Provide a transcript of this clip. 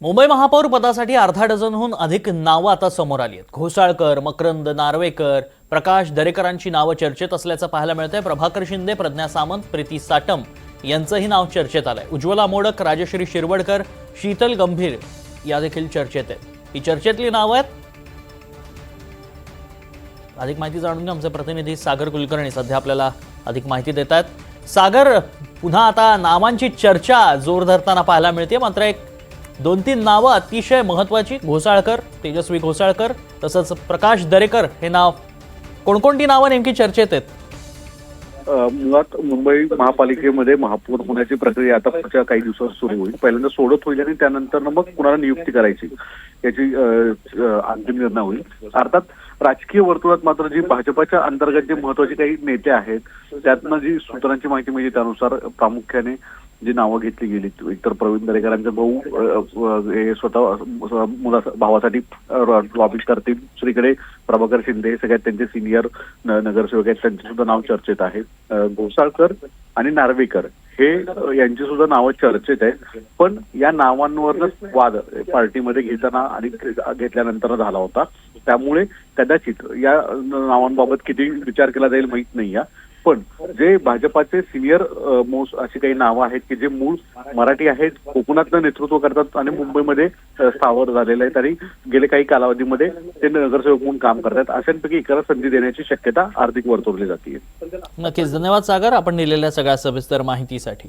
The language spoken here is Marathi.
मुंबई महापौर पदासाठी अर्धा डझनहून अधिक नावं आता समोर आली आहेत. घोसाळकर मकरंद नार्वेकर प्रकाश दरेकरांची नावं चर्चेत असल्याचं पाहायला मिळतंय. प्रभाकर शिंदे प्रज्ञा सामंत प्रीती साटम यांचंही नाव चर्चेत आलंय. उज्ज्वला मोडक राजश्री शिरवडकर शीतल गंभीर या देखील चर्चेत आहेत. ही चर्चेतली नावं आहेत. अधिक माहिती जाणून घ्या आमचे प्रतिनिधी सागर कुलकर्णी सध्या आपल्याला अधिक माहिती देत आहेत. सागर पुन्हा आता नावांची चर्चा जोर धरताना पाहायला मिळते मात्र एक दोन तीन नावं अतिशय महत्वाची घोसाळकर तेजस्वी घोसाळकर तसंच प्रकाश दरेकर हे नाव. कोणकोणती नावं नेमकी चर्चेत आहेत? मुळात मुंबई महापालिकेमध्ये महापौर होण्याची प्रक्रिया आता पुढच्या काही दिवसात सुरू होईल. पहिल्यांदा सोडत होईल आणि त्यानंतर मग कुणाला नियुक्ती करायची? याची अंतिम निर्णय होईल. अर्थात राजकीय वर्तुळात मात्र जी भाजपच्या अंतर्गत जे महत्त्वाचे काही नेते आहेत त्यातनं जी सूत्रांची माहिती मिळते त्यानुसार प्रामुख्याने जी नावं घेतली गेली एकतर प्रवीण दरेकरांचे भाऊ हे स्वतः मुला भावासाठी लॉबी करतील. दुसरीकडे प्रभाकर शिंदे हे सगळ्यात त्यांचे सिनियर नगरसेवक आहेत त्यांचे सुद्धा नाव चर्चेत आहे. घोसाळकर आणि नार्वेकर. हे यांची सुद्धा नावं चर्चेत आहेत. पण या नावांवरच वाद पार्टीमध्ये घेताना आणि घेतल्यानंतर झाला होता. त्यामुळे कदाचित या नावांबाबत किती विचार केला जाईल माहीत नाही. या पण जे भाजपाचे सिनियर मोस्ट अशी काही नावं आहेत की जे मूळ मराठी आहेत कोकणातलं नेतृत्व करतात आणि मुंबईमध्ये स्थावर झालेले आहे. तरी गेले काही कालावधीमध्ये ते नगरसेवक म्हणून काम करतात. अशांपैकी एकाला संधी देण्याची शक्यता आर्थिक वर्तवली जाते नक्कीच. धन्यवाद सागर. आपण दिलेल्या सगळ्या सविस्तर माहितीसाठी.